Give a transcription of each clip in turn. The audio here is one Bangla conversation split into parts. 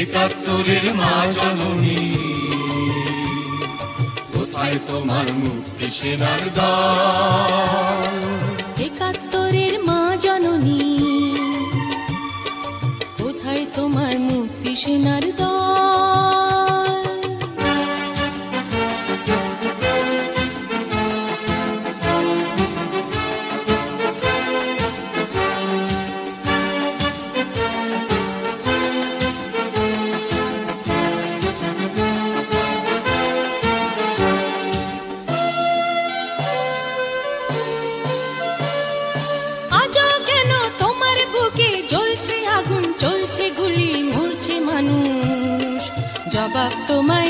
একাত্তরের মা জননী। কোথায় তোমার মুক্তি সেনার দল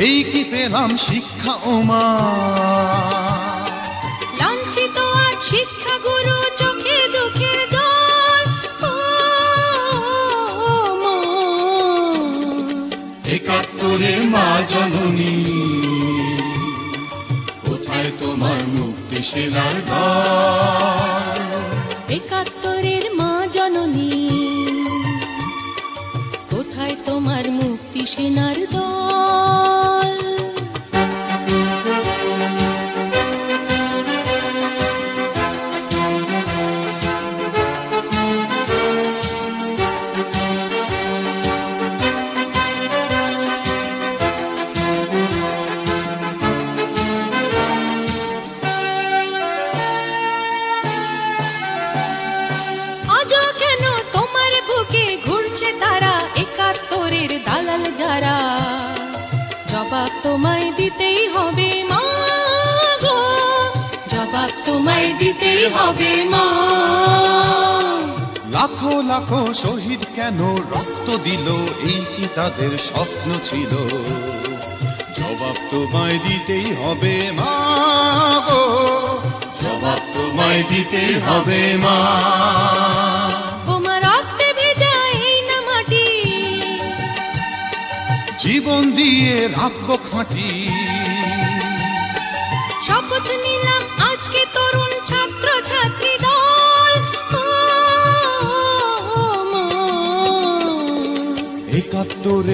এই কি পেলাম শিক্ষা ও মা? লাঞ্ছিত আজ শিক্ষা গুরু চোখে দুঃখের জল। একাত্তরের মা জননী কোথায় তোমার মুক্তি সেনার দল? হবে মা। লাখো লাখো শহীদ কেন রক্ত দিল? এই কি তাদের স্বপ্ন ছিল। জবাব তোমায় দিতেই হবে মা গো। জবাব তোমায় দিতেই হবে মা। জীবন দিয়ে রাখব খাঁটি। শপথ নিলাম আজকে